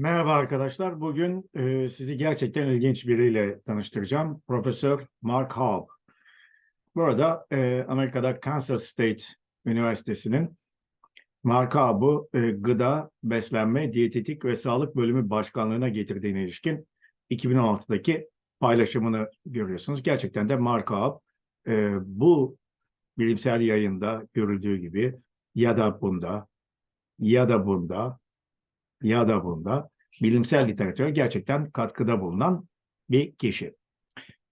Merhaba arkadaşlar. Bugün e, sizi gerçekten ilginç biriyle tanıştıracağım. Profesör Mark Haub. Burada e, Amerika'da Kansas State Üniversitesi'nin Mark Haub'u e, gıda, beslenme, diyetetik ve sağlık bölümü başkanlığına getirdiğine ilişkin 2016'daki paylaşımını görüyorsunuz. Gerçekten de Mark Haub e, bu bilimsel yayında görüldüğü gibi ya da bunda ya da bunda ya da bunda bilimsel literatüre gerçekten katkıda bulunan bir kişi.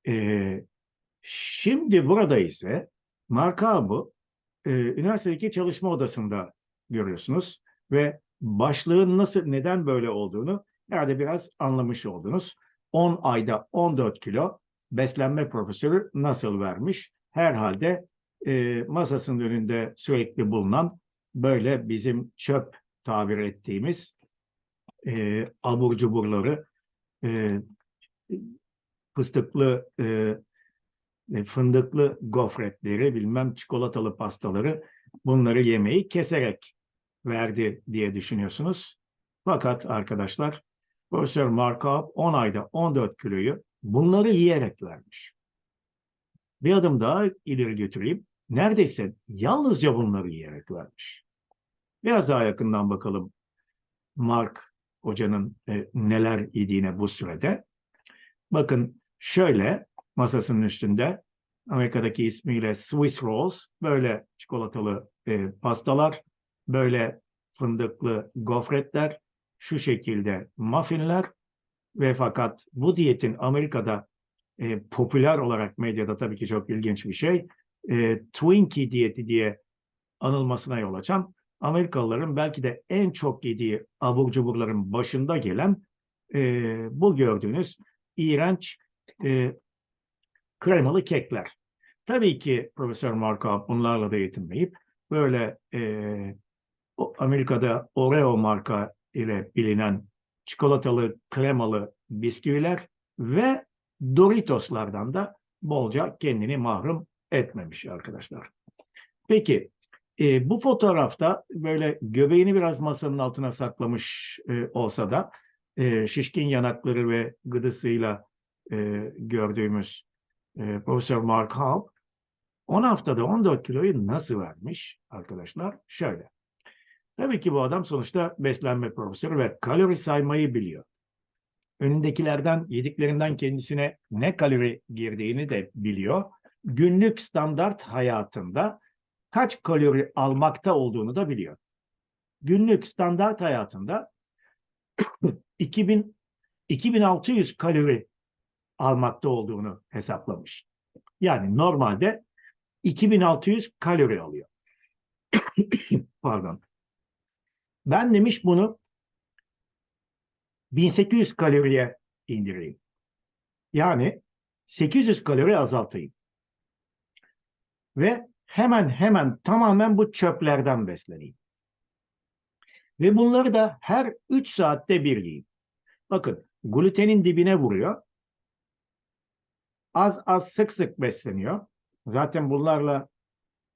Ee, şimdi burada ise Mark Haub'u e, üniversitedeki çalışma odasında görüyorsunuz ve başlığın nasıl neden böyle olduğunu herhalde biraz anlamış oldunuz. 10 ayda 14 kilo beslenme profesörü nasıl vermiş? Herhalde e, masasının önünde sürekli bulunan böyle bizim çöp tabir ettiğimiz e, abur cuburları, e, fıstıklı, e, e, fındıklı gofretleri, bilmem çikolatalı pastaları bunları yemeyi keserek verdi diye düşünüyorsunuz. Fakat arkadaşlar Profesör Markov 10 ayda 14 kiloyu bunları yiyerek vermiş. Bir adım daha ileri götüreyim. Neredeyse yalnızca bunları yiyerek vermiş. Biraz daha yakından bakalım Mark hocanın e, neler yediğine bu sürede. Bakın şöyle masasının üstünde Amerika'daki ismiyle Swiss Rolls böyle çikolatalı e, pastalar, böyle fındıklı gofretler, şu şekilde muffinler ve fakat bu diyetin Amerika'da e, popüler olarak medyada tabii ki çok ilginç bir şey. E, Twinkie diyeti diye anılmasına yol açan Amerikalıların belki de en çok yediği abur cuburların başında gelen e, bu gördüğünüz iğrenç e, kremalı kekler. Tabii ki Profesör Markov bunlarla da yetinmeyip böyle e, Amerika'da Oreo marka ile bilinen çikolatalı kremalı bisküviler ve Doritos'lardan da bolca kendini mahrum etmemiş arkadaşlar. Peki e, bu fotoğrafta böyle göbeğini biraz masanın altına saklamış e, olsa da e, şişkin yanakları ve gıdısıyla e, gördüğümüz e, Profesör Mark Halp 10 haftada 14 kiloyu nasıl vermiş arkadaşlar? Şöyle. Tabii ki bu adam sonuçta beslenme profesörü ve kalori saymayı biliyor. Önündekilerden, yediklerinden kendisine ne kalori girdiğini de biliyor. Günlük standart hayatında kaç kalori almakta olduğunu da biliyor. Günlük standart hayatında 2000 2600 kalori almakta olduğunu hesaplamış. Yani normalde 2600 kalori alıyor. Pardon. Ben demiş bunu 1800 kaloriye indireyim. Yani 800 kalori azaltayım. Ve hemen hemen tamamen bu çöplerden besleneyim. Ve bunları da her 3 saatte bir yiyeyim. Bakın glutenin dibine vuruyor. Az az sık sık besleniyor. Zaten bunlarla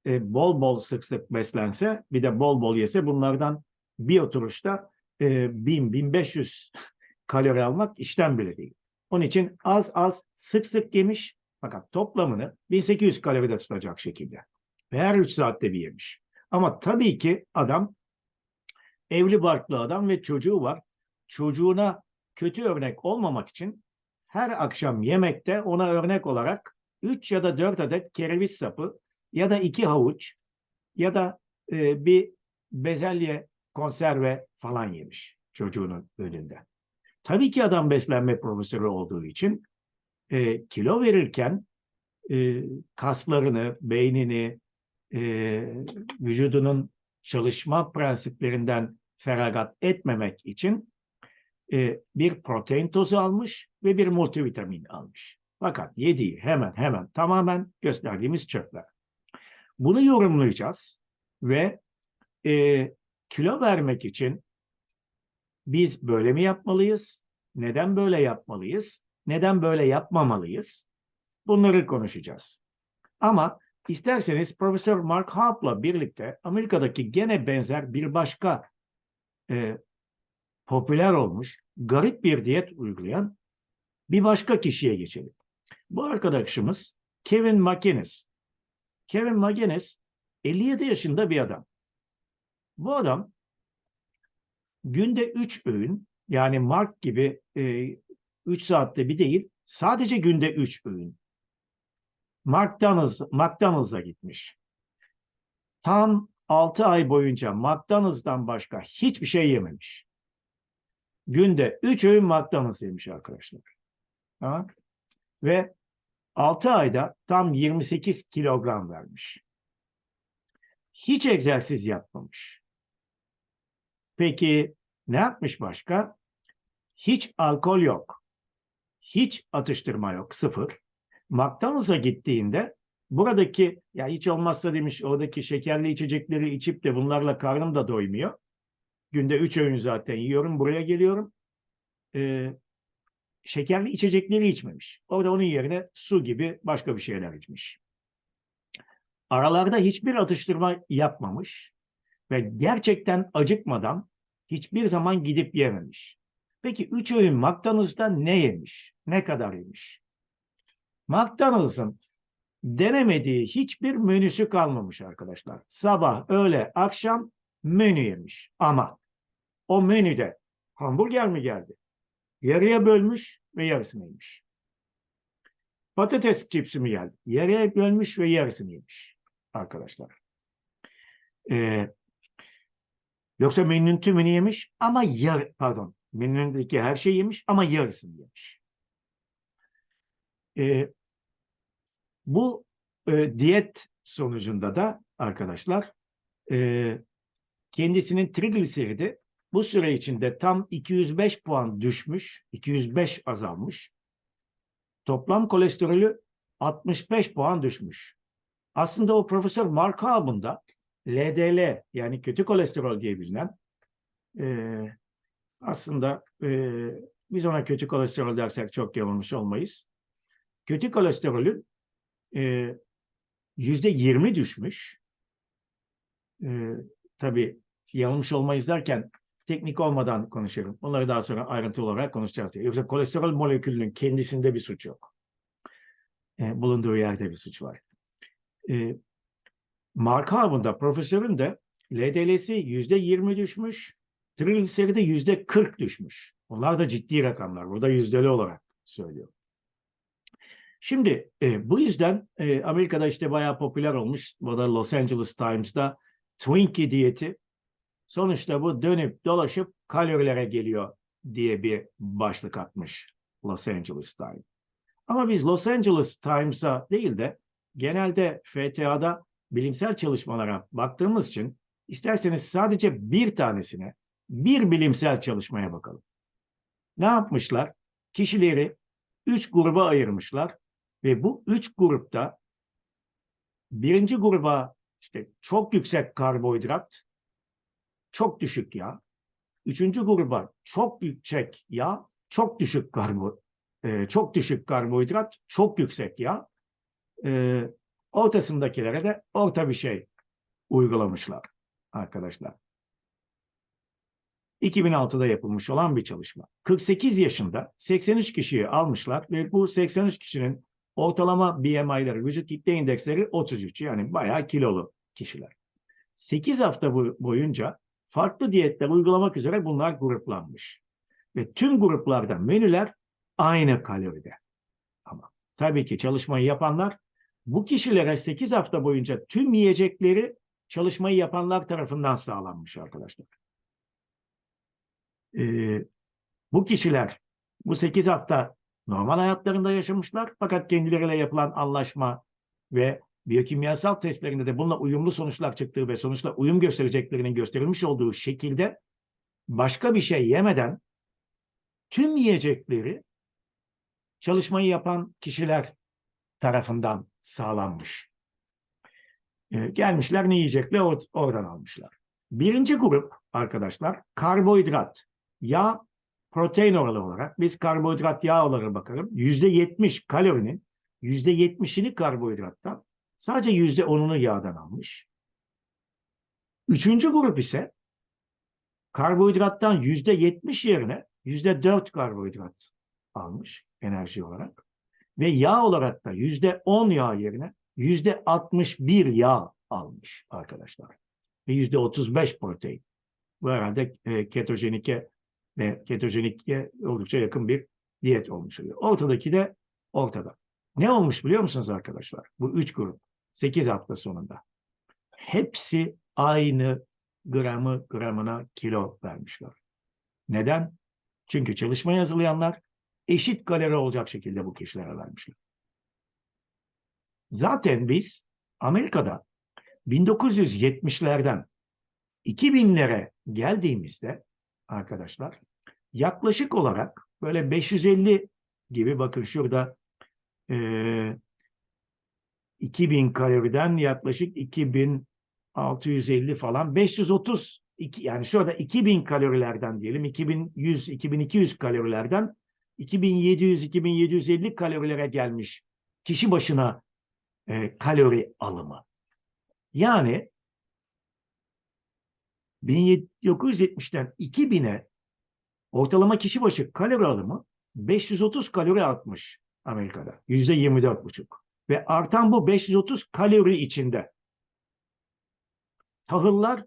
e, bol bol sık sık beslense bir de bol bol yese bunlardan bir oturuşta e, 1000-1500 kalori almak işten bile değil. Onun için az az sık sık yemiş fakat toplamını 1800 kaloride tutacak şekilde. Ve her 3 saatte bir yemiş. Ama tabii ki adam evli barklı adam ve çocuğu var. Çocuğuna kötü örnek olmamak için her akşam yemekte ona örnek olarak 3 ya da 4 adet kereviz sapı ya da 2 havuç ya da e, bir bezelye konserve falan yemiş çocuğunun önünde. Tabii ki adam beslenme profesörü olduğu için e, kilo verirken e, kaslarını, beynini, e, vücudunun çalışma prensiplerinden feragat etmemek için e, bir protein tozu almış ve bir multivitamin almış. Fakat yediği hemen hemen tamamen gösterdiğimiz çöpler. Bunu yorumlayacağız ve e, kilo vermek için biz böyle mi yapmalıyız? Neden böyle yapmalıyız? Neden böyle yapmamalıyız? Bunları konuşacağız. Ama isterseniz Profesör Mark Harp'la birlikte Amerika'daki gene benzer bir başka e, popüler olmuş, garip bir diyet uygulayan bir başka kişiye geçelim. Bu arkadaşımız Kevin McInnes. Kevin McInnes 57 yaşında bir adam. Bu adam günde 3 öğün yani Mark gibi 3 saatte bir değil sadece günde 3 öğün. McDonald's, McDonald's'a gitmiş. Tam 6 ay boyunca McDonald's'dan başka hiçbir şey yememiş. Günde 3 öğün McDonald's yemiş arkadaşlar. Tamam. Ve 6 ayda tam 28 kilogram vermiş. Hiç egzersiz yapmamış. Peki ne yapmış başka? Hiç alkol yok. Hiç atıştırma yok. Sıfır. McDonald's'a gittiğinde buradaki ya hiç olmazsa demiş oradaki şekerli içecekleri içip de bunlarla karnım da doymuyor. Günde üç öğün zaten yiyorum. Buraya geliyorum. Ee, şekerli içecekleri içmemiş. Orada onun yerine su gibi başka bir şeyler içmiş. Aralarda hiçbir atıştırma yapmamış ve gerçekten acıkmadan hiçbir zaman gidip yememiş. Peki üç öğün McDonald's'ta ne yemiş? Ne kadar yemiş? McDonald's'ın denemediği hiçbir menüsü kalmamış arkadaşlar. Sabah, öğle, akşam menü yemiş. Ama o menüde hamburger mi geldi? Yarıya bölmüş ve yarısını yemiş. Patates cipsi mi geldi? Yarıya bölmüş ve yarısını yemiş arkadaşlar. Ee, yoksa menünün tümünü yemiş ama yar pardon menündeki her şeyi yemiş ama yarısını yemiş. Ee, bu e, diyet sonucunda da arkadaşlar e, kendisinin trigliseridi bu süre içinde tam 205 puan düşmüş, 205 azalmış. Toplam kolesterolü 65 puan düşmüş. Aslında o Profesör Mark Haub'un da LDL yani kötü kolesterol diye bilinen e, aslında e, biz ona kötü kolesterol dersek çok yanılmış olmayız. Kötü kolesterolün yüzde yirmi düşmüş. E, tabii yanılmış olmayız derken teknik olmadan konuşuyorum. Onları daha sonra ayrıntılı olarak konuşacağız diye. Yoksa kolesterol molekülünün kendisinde bir suç yok. E, bulunduğu yerde bir suç var. E, Mark Haub'un da profesörün de LDL'si yüzde yirmi düşmüş, trigliseride yüzde kırk düşmüş. Onlar da ciddi rakamlar. Burada yüzdeli olarak söylüyor. Şimdi e, bu yüzden e, Amerika'da işte bayağı popüler olmuş. Bu da Los Angeles Times'da Twinkie diyeti. Sonuçta bu dönüp dolaşıp kalorilere geliyor diye bir başlık atmış Los Angeles Times. Ama biz Los Angeles Times'a değil de genelde FTA'da bilimsel çalışmalara baktığımız için isterseniz sadece bir tanesine, bir bilimsel çalışmaya bakalım. Ne yapmışlar? Kişileri üç gruba ayırmışlar ve bu üç grupta birinci gruba işte çok yüksek karbonhidrat, çok düşük yağ. Üçüncü gruba çok yüksek yağ, çok düşük karbo, e, çok düşük karbonhidrat, çok yüksek yağ. E, ortasındakilere de orta bir şey uygulamışlar arkadaşlar. 2006'da yapılmış olan bir çalışma. 48 yaşında 83 kişiyi almışlar ve bu 83 kişinin ortalama BMI'leri, vücut kitle indeksleri 33 yani bayağı kilolu kişiler. 8 hafta boyunca farklı diyetler uygulamak üzere bunlar gruplanmış. Ve tüm gruplarda menüler aynı kaloride. Ama tabii ki çalışmayı yapanlar bu kişilere 8 hafta boyunca tüm yiyecekleri çalışmayı yapanlar tarafından sağlanmış arkadaşlar. Ee, bu kişiler bu 8 hafta normal hayatlarında yaşamışlar fakat kendileriyle yapılan anlaşma ve biyokimyasal testlerinde de bununla uyumlu sonuçlar çıktığı ve sonuçla uyum göstereceklerinin gösterilmiş olduğu şekilde başka bir şey yemeden tüm yiyecekleri çalışmayı yapan kişiler tarafından sağlanmış. Ee, gelmişler ne yiyecekler oradan almışlar. Birinci grup arkadaşlar karbonhidrat, yağ, protein oranı olarak biz karbonhidrat yağ olarak bakalım. Yüzde yetmiş kalorinin yüzde yetmişini karbonhidrattan sadece yüzde onunu yağdan almış. Üçüncü grup ise karbonhidrattan yüzde yetmiş yerine yüzde dört karbonhidrat almış enerji olarak. Ve yağ olarak da yüzde on yağ yerine yüzde altmış bir yağ almış arkadaşlar. Ve yüzde otuz beş protein. Bu herhalde e, ketojenike ve ketojenike oldukça yakın bir diyet olmuş oluyor. Ortadaki de ortada. Ne olmuş biliyor musunuz arkadaşlar? Bu üç grup. Sekiz hafta sonunda. Hepsi aynı gramı gramına kilo vermişler. Neden? Çünkü çalışmayı hazırlayanlar eşit kalori olacak şekilde bu kişilere vermişler. Zaten biz Amerika'da 1970'lerden 2000'lere geldiğimizde arkadaşlar yaklaşık olarak böyle 550 gibi bakın şurada e, 2000 kaloriden yaklaşık 2650 falan 530 iki, yani şurada 2000 kalorilerden diyelim 2100 2200 kalorilerden 2700 2750 kalorilere gelmiş kişi başına e, kalori alımı. Yani 1970'ten 2000'e ortalama kişi başı kalori alımı 530 kalori artmış Amerika'da. Yüzde 24,5. Ve artan bu 530 kalori içinde tahıllar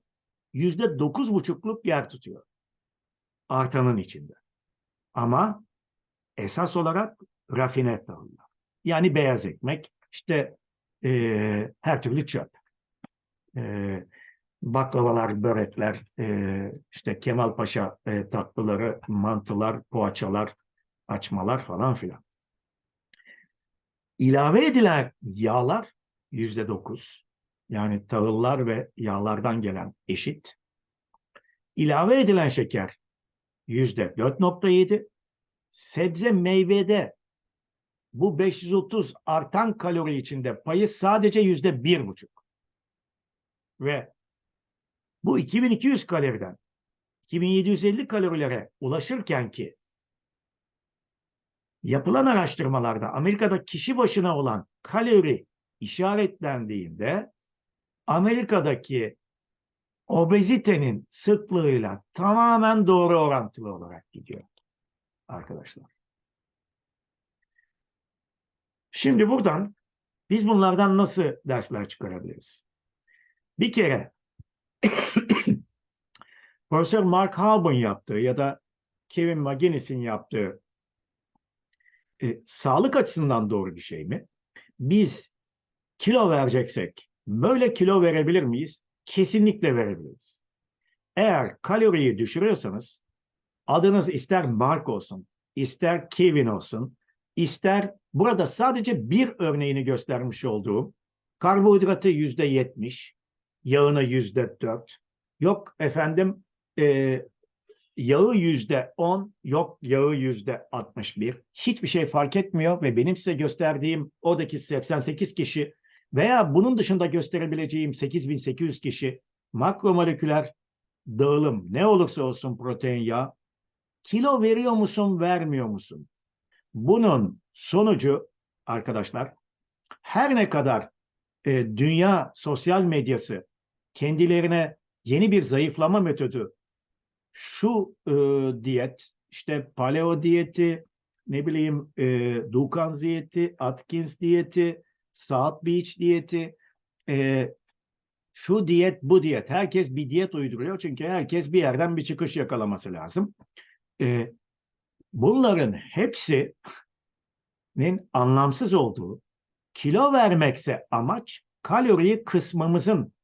yüzde 9,5'luk yer tutuyor. Artanın içinde. Ama esas olarak rafine tahıllar. Yani beyaz ekmek, işte e, her türlü çöp. E, baklavalar, börekler, e, işte Kemal Paşa e, tatlıları, mantılar, poğaçalar, açmalar falan filan. İlave edilen yağlar yüzde dokuz. Yani tahıllar ve yağlardan gelen eşit. İlave edilen şeker yüzde 4.7. Sebze meyvede bu 530 artan kalori içinde payı sadece yüzde bir buçuk. Ve bu 2200 kaloriden 2750 kalorilere ulaşırken ki yapılan araştırmalarda Amerika'da kişi başına olan kalori işaretlendiğinde Amerika'daki obezitenin sıklığıyla tamamen doğru orantılı olarak gidiyor arkadaşlar. Şimdi buradan biz bunlardan nasıl dersler çıkarabiliriz? Bir kere Profesör Mark Halb'ın yaptığı ya da Kevin McGinnis'in yaptığı e, sağlık açısından doğru bir şey mi? Biz kilo vereceksek böyle kilo verebilir miyiz? Kesinlikle verebiliriz. Eğer kaloriyi düşürüyorsanız adınız ister Mark olsun, ister Kevin olsun, ister burada sadece bir örneğini göstermiş olduğum karbonhidratı yüzde yetmiş, yağını yüzde dört, yok efendim e, yağı yüzde on, yok yağı yüzde altmış bir. Hiçbir şey fark etmiyor ve benim size gösterdiğim oradaki 88 kişi veya bunun dışında gösterebileceğim 8800 kişi makromoleküler dağılım ne olursa olsun protein yağ kilo veriyor musun vermiyor musun? Bunun sonucu arkadaşlar her ne kadar e, dünya sosyal medyası kendilerine yeni bir zayıflama metodu şu e, diyet işte paleo diyeti ne bileyim e, Dukan diyeti, Atkins diyeti, South Beach diyeti e, şu diyet bu diyet herkes bir diyet uyduruyor çünkü herkes bir yerden bir çıkış yakalaması lazım. E, bunların hepsinin anlamsız olduğu kilo vermekse amaç kaloriyi kısmamızın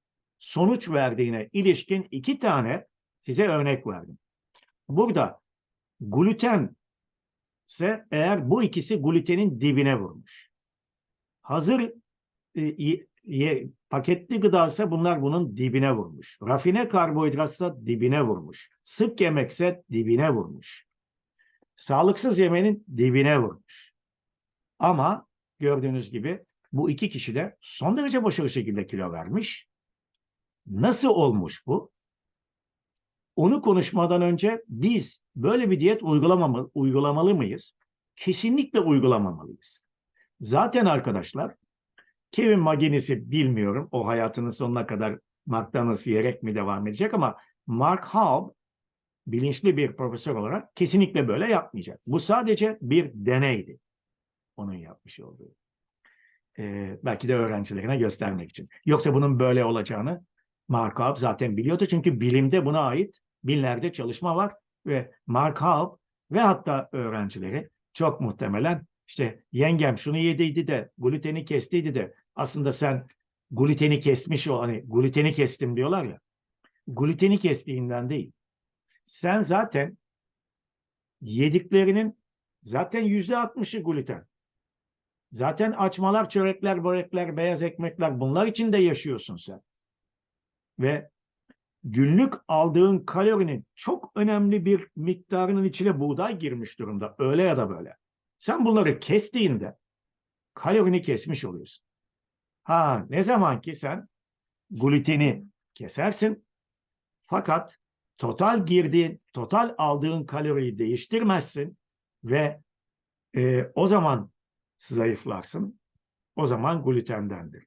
sonuç verdiğine ilişkin iki tane size örnek verdim. Burada gluten ise eğer bu ikisi glutenin dibine vurmuş. Hazır e, ye, paketli gıda ise bunlar bunun dibine vurmuş. Rafine karbonhidratsa dibine vurmuş. Sık yemekse dibine vurmuş. Sağlıksız yemenin dibine vurmuş. Ama gördüğünüz gibi bu iki kişi de son derece başarılı şekilde kilo vermiş. Nasıl olmuş bu? Onu konuşmadan önce biz böyle bir diyet uygulamamalı, uygulamalı mıyız? Kesinlikle uygulamamalıyız. Zaten arkadaşlar Kevin McGinnis'i bilmiyorum. O hayatının sonuna kadar McDonald's yiyerek mi devam edecek ama Mark Halb bilinçli bir profesör olarak kesinlikle böyle yapmayacak. Bu sadece bir deneydi. Onun yapmış olduğu. Ee, belki de öğrencilerine göstermek için. Yoksa bunun böyle olacağını Markov zaten biliyordu. Çünkü bilimde buna ait binlerce çalışma var ve Markov ve hatta öğrencileri çok muhtemelen işte yengem şunu yediydi de gluteni kestiydi de aslında sen gluteni kesmiş o hani gluteni kestim diyorlar ya. Gluteni kestiğinden değil. Sen zaten yediklerinin zaten yüzde altmışı gluten. Zaten açmalar, çörekler, börekler, beyaz ekmekler bunlar içinde yaşıyorsun sen. Ve günlük aldığın kalorinin çok önemli bir miktarının içine buğday girmiş durumda. Öyle ya da böyle. Sen bunları kestiğinde kalorini kesmiş oluyorsun. Ha ne zaman ki sen gluteni kesersin fakat total girdiğin, total aldığın kaloriyi değiştirmezsin ve e, o zaman zayıflarsın. O zaman glutendendir.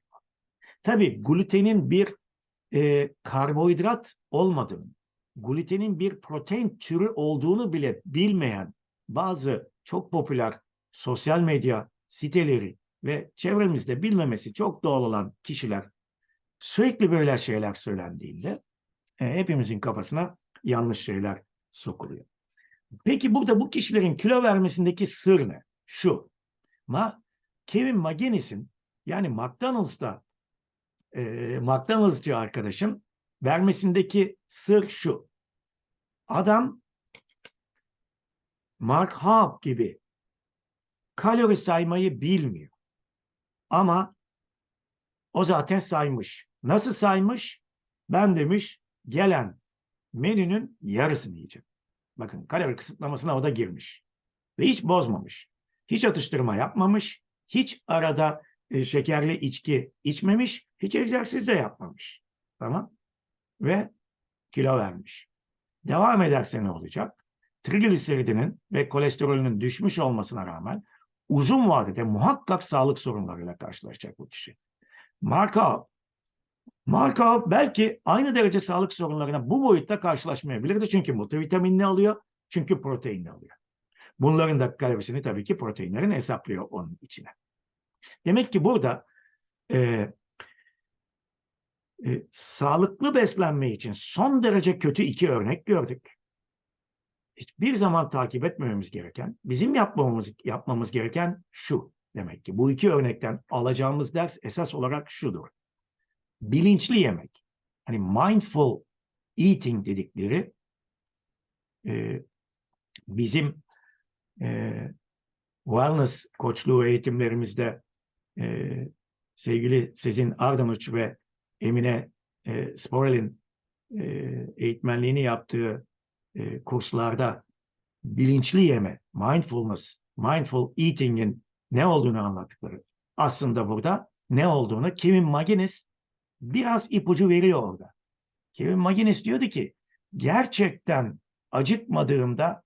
Tabii glutenin bir e, karbonhidrat olmadığını, glutenin bir protein türü olduğunu bile bilmeyen bazı çok popüler sosyal medya siteleri ve çevremizde bilmemesi çok doğal olan kişiler sürekli böyle şeyler söylendiğinde e, hepimizin kafasına yanlış şeyler sokuluyor. Peki burada bu kişilerin kilo vermesindeki sır ne? Şu. Ma Kevin McGinnis'in yani McDonald's'ta e, McDonald'sçı arkadaşım vermesindeki sır şu. Adam Mark Haub gibi kalori saymayı bilmiyor. Ama o zaten saymış. Nasıl saymış? Ben demiş gelen menünün yarısını yiyeceğim. Bakın kalori kısıtlamasına o da girmiş. Ve hiç bozmamış. Hiç atıştırma yapmamış. Hiç arada e, şekerli içki içmemiş. Hiç egzersiz de yapmamış. Tamam. Ve kilo vermiş. Devam ederse ne olacak? Trigliseridinin ve kolesterolünün düşmüş olmasına rağmen uzun vadede muhakkak sağlık sorunlarıyla karşılaşacak bu kişi. Markov, Markov belki aynı derece sağlık sorunlarına bu boyutta karşılaşmayabilirdi. Çünkü multivitaminini alıyor, çünkü proteinini alıyor. Bunların da kalorisini tabii ki proteinlerin hesaplıyor onun içine. Demek ki burada e, e, sağlıklı beslenme için son derece kötü iki örnek gördük. Hiçbir zaman takip etmememiz gereken, bizim yapmamız, yapmamız gereken şu demek ki. Bu iki örnekten alacağımız ders esas olarak şudur. Bilinçli yemek, hani mindful eating dedikleri e, bizim e, wellness koçluğu eğitimlerimizde e, sevgili Sezin Ardanuç ve Emine e, Sporel'in e, eğitmenliğini yaptığı e, kurslarda bilinçli yeme, mindfulness, mindful eating'in ne olduğunu anlattıkları. Aslında burada ne olduğunu Kevin McGinnis biraz ipucu veriyor orada. Kevin McGinnis diyordu ki gerçekten acıkmadığımda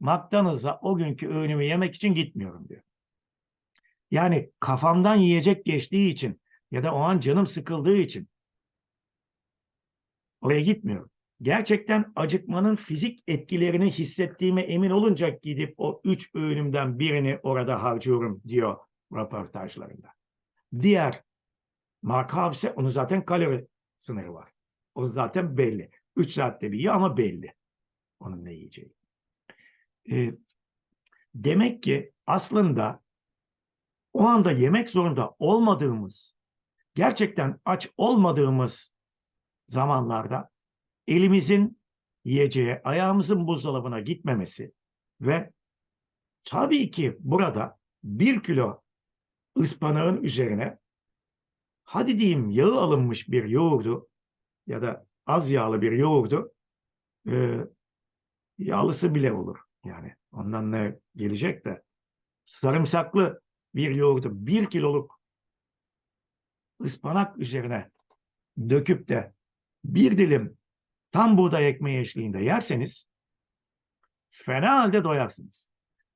McDonald's'a o günkü öğünümü yemek için gitmiyorum diyor. Yani kafamdan yiyecek geçtiği için ya da o an canım sıkıldığı için oraya gitmiyorum. Gerçekten acıkmanın fizik etkilerini hissettiğime emin olunca gidip o üç öğünümden birini orada harcıyorum diyor röportajlarında. Diğer Mark Hobbes'e onun zaten kalori sınırı var. O zaten belli. Üç saatte bir yiyor ama belli. Onun ne yiyeceği. Ee, demek ki aslında o anda yemek zorunda olmadığımız, gerçekten aç olmadığımız zamanlarda elimizin yiyeceğe, ayağımızın buzdolabına gitmemesi ve tabii ki burada bir kilo ıspanağın üzerine hadi diyeyim yağı alınmış bir yoğurdu ya da az yağlı bir yoğurdu e, yağlısı bile olur. Yani ondan ne gelecek de sarımsaklı bir yoğurdu bir kiloluk ıspanak üzerine döküp de bir dilim tam buğday ekmeği eşliğinde yerseniz fena halde doyarsınız.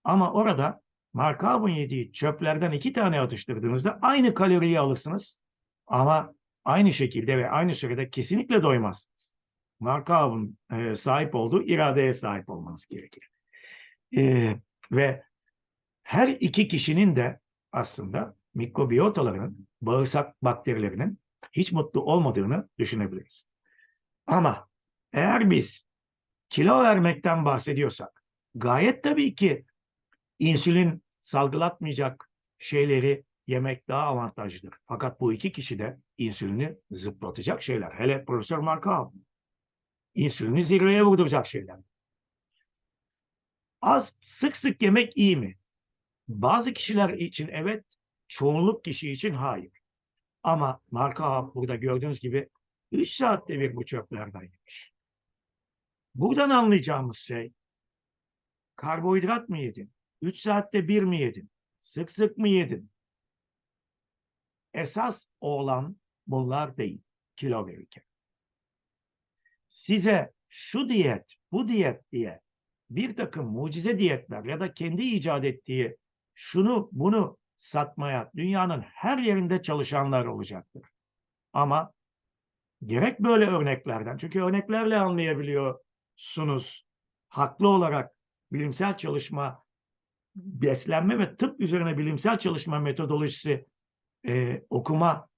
Ama orada markabın yediği çöplerden iki tane atıştırdığınızda aynı kaloriyi alırsınız ama aynı şekilde ve aynı sürede kesinlikle doymazsınız. Markov'un e, sahip olduğu iradeye sahip olmanız gerekir. E, ve her iki kişinin de aslında mikrobiyotaların, bağırsak bakterilerinin hiç mutlu olmadığını düşünebiliriz. Ama eğer biz kilo vermekten bahsediyorsak, gayet tabii ki insülin salgılatmayacak şeyleri yemek daha avantajlıdır. Fakat bu iki kişi de insülini zıplatacak şeyler. Hele Profesör Markov. İnsülini zirveye vurduracak şeyler. Az, sık sık yemek iyi mi? Bazı kişiler için evet, çoğunluk kişi için hayır. Ama Markov burada gördüğünüz gibi 3 saatte bir bu çöplerden yemiş. Buradan anlayacağımız şey, karbonhidrat mı yedin? 3 saatte bir mi yedin? Sık sık mı yedin? Esas olan bunlar değil, kilo verirken. Size şu diyet, bu diyet diye bir takım mucize diyetler ya da kendi icat ettiği şunu bunu satmaya dünyanın her yerinde çalışanlar olacaktır. Ama gerek böyle örneklerden, çünkü örneklerle anlayabiliyorsunuz. Haklı olarak bilimsel çalışma, beslenme ve tıp üzerine bilimsel çalışma metodolojisi e, okuma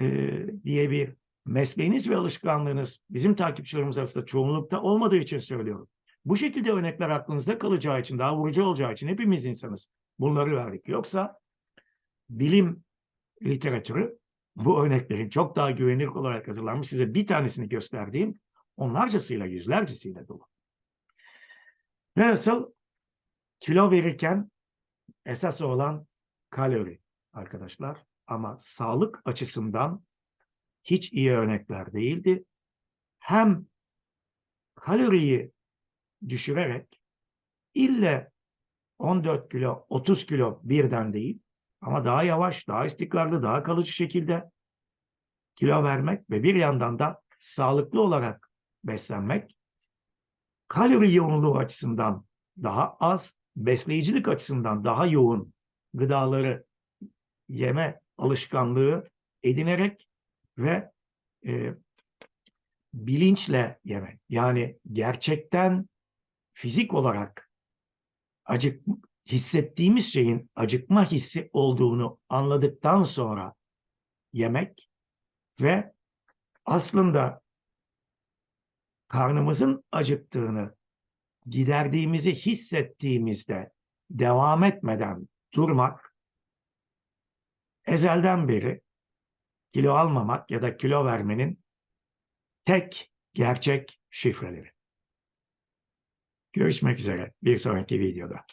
e, diye bir mesleğiniz ve alışkanlığınız bizim takipçilerimiz arasında çoğunlukta olmadığı için söylüyorum. Bu şekilde örnekler aklınızda kalacağı için, daha vurucu olacağı için hepimiz insanız. Bunları verdik. Yoksa bilim literatürü bu örneklerin çok daha güvenilir olarak hazırlanmış. Size bir tanesini gösterdiğim onlarcasıyla, yüzlercesiyle dolu. Ve nasıl kilo verirken esas olan kalori arkadaşlar. Ama sağlık açısından hiç iyi örnekler değildi. Hem kaloriyi düşürerek ille 14 kilo, 30 kilo birden değil ama daha yavaş, daha istikrarlı, daha kalıcı şekilde kilo vermek ve bir yandan da sağlıklı olarak beslenmek kalori yoğunluğu açısından daha az, besleyicilik açısından daha yoğun gıdaları yeme alışkanlığı edinerek ve e, bilinçle yemek. Yani gerçekten fizik olarak acık hissettiğimiz şeyin acıkma hissi olduğunu anladıktan sonra yemek ve aslında karnımızın acıktığını giderdiğimizi hissettiğimizde devam etmeden durmak ezelden beri kilo almamak ya da kilo vermenin tek gerçek şifreleri. Görüşmek üzere bir sonraki videoda.